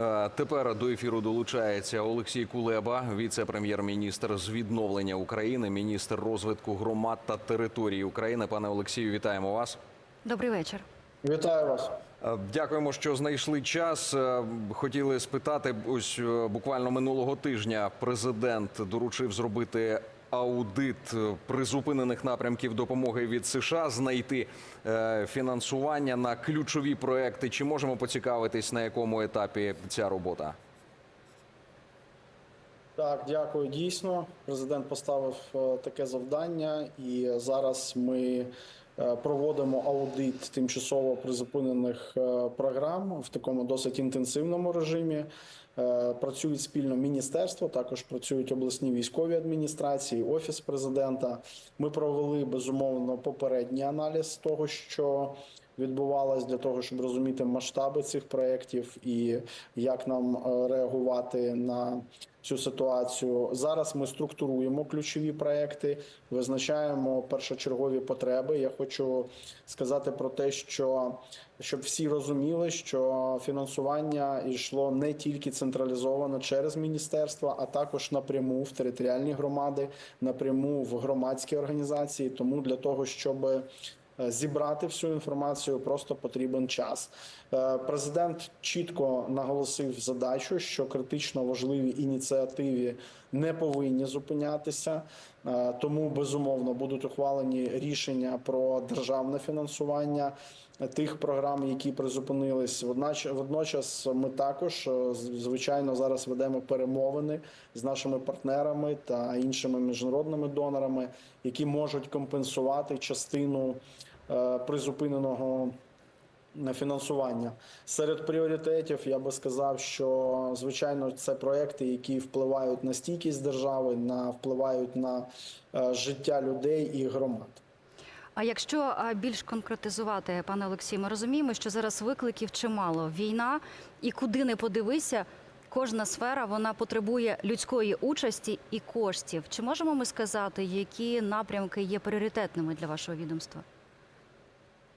Е, Тепер до ефіру долучається Олексій Кулеба, віце-прем'єр-міністр з відновлення України, міністр розвитку громад та території України. Пане Олексію, вітаємо вас. Добрий вечір. Вітаю вас. Е, Дякуємо, що знайшли час. Е, Хотіли спитати, ось буквально минулого тижня президент доручив зробити аудит е, призупинених напрямків допомоги від США, знайти е, фінансування на ключові проекти. Чи можемо поцікавитись, на якому етапі ця робота? Так, дякую. Дійсно, президент поставив е, таке завдання, і зараз ми проводимо аудит тимчасово призупинених е, програм в такому досить інтенсивному режимі. Е, Працюють спільно міністерство, також працюють обласні військові адміністрації, офіс президента. Ми провели безумовно попередній аналіз того, що відбувалось для того, щоб розуміти масштаби цих проєктів і як нам е, реагувати на цю ситуацію. Зараз ми структуруємо ключові проекти, визначаємо першочергові потреби. Я хочу сказати про те, що щоб всі розуміли, що фінансування йшло не тільки централізовано через міністерства, а також напряму в територіальні громади, напряму в громадські організації. Тому для того, щоб Зібрати всю інформацію просто потрібен час. Е, Президент чітко наголосив задачу, що критично важливі ініціативи не повинні зупинятися, Е, тому безумовно будуть ухвалені рішення про державне фінансування тих програм, які призупинились. Водноч- Водночас ми також е, звичайно зараз ведемо перемовини з нашими партнерами та іншими міжнародними донорами, які можуть компенсувати частину е, призупиненого фінансування серед пріоритетів я би сказав, що звичайно це проекти, які впливають на стійкість держави, на впливають на е, життя людей і громад. А якщо більш конкретизувати, пане Олексію, ми розуміємо, що зараз викликів чимало. Війна і куди не подивися, кожна сфера вона потребує людської участі і коштів. Чи можемо ми сказати, які напрямки є пріоритетними для вашого відомства?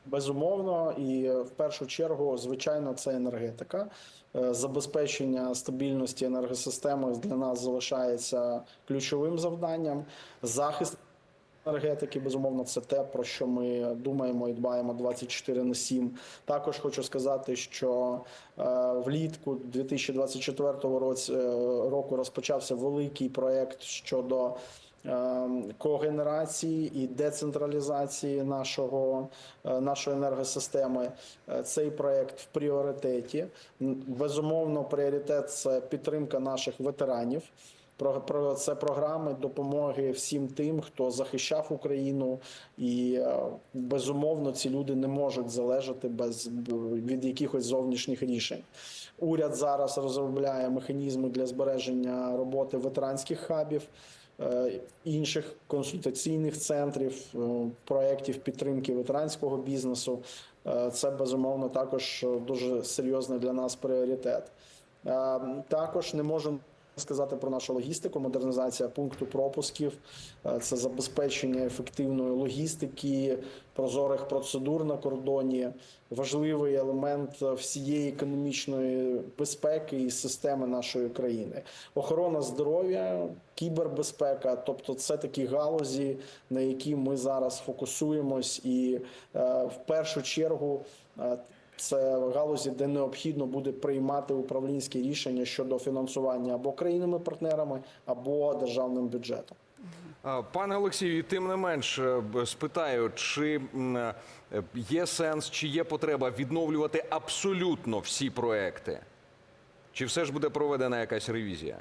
Безумовно, і е, в першу чергу, звичайно, це енергетика. Е, Забезпечення стабільності енергосистеми для нас залишається ключовим завданням. Захист енергетики, безумовно, це те, про що ми думаємо і дбаємо 24 на 7. Також хочу сказати, що е, влітку 2024 році, е, року розпочався великий проект щодо когенерації і децентралізації нашого, е, нашої енергосистеми. Е, Цей проект в пріоритеті. Безумовно, пріоритет це підтримка наших ветеранів. Це програми допомоги всім тим, хто захищав Україну, і е, безумовно ці люди не можуть залежати без від якихось зовнішніх рішень. Уряд зараз розробляє механізми для збереження роботи ветеранських хабів. Е, Інших консультаційних центрів, е, проєктів підтримки ветеранського бізнесу Е, це безумовно також дуже серйозний для нас пріоритет. Також не можемо сказати про нашу логістику, модернізація пункту пропусків, е, це забезпечення ефективної логістики, прозорих процедур на кордоні, важливий елемент е, всієї економічної безпеки і системи нашої країни. Охорона здоров'я, кібербезпека, тобто це такі галузі, на які ми зараз фокусуємось, і е, в першу чергу. Це галузі, де необхідно буде приймати управлінські рішення щодо фінансування або країнами-партнерами, або державним бюджетом. Пане Олексію, і тим не менш е, спитаю, чи е, є сенс, чи є потреба відновлювати абсолютно всі проекти? Чи все ж буде проведена якась ревізія?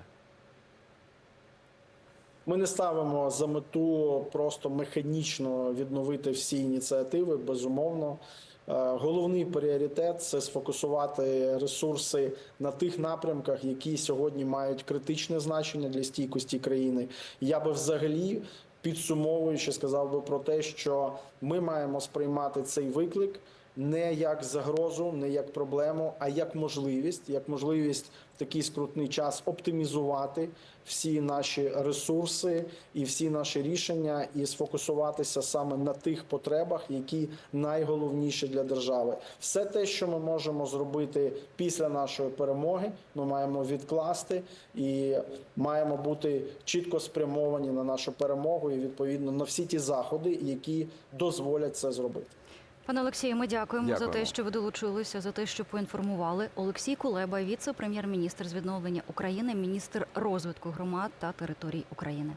Ми не ставимо за мету просто механічно відновити всі ініціативи. Безумовно, головний пріоритет це сфокусувати ресурси на тих напрямках, які сьогодні мають критичне значення для стійкості країни. Я би взагалі. Підсумовуючи, сказав би про те, що ми маємо сприймати цей виклик не як загрозу, не як проблему, а як можливість, як можливість в такий скрутний час оптимізувати всі наші ресурси і всі наші рішення, і сфокусуватися саме на тих потребах, які найголовніші для держави. Все те, що ми можемо зробити після нашої перемоги, ми маємо відкласти і маємо бути чітко спрямовані на нашу перемогу і відповідно на всі ті заходи, які дозволять це зробити. Пане Олексію, ми дякуємо, за те, що ви долучилися, за те, що поінформували. Олексій Кулеба, віце-прем'єр-міністр з відновлення України, міністр розвитку громад та територій України.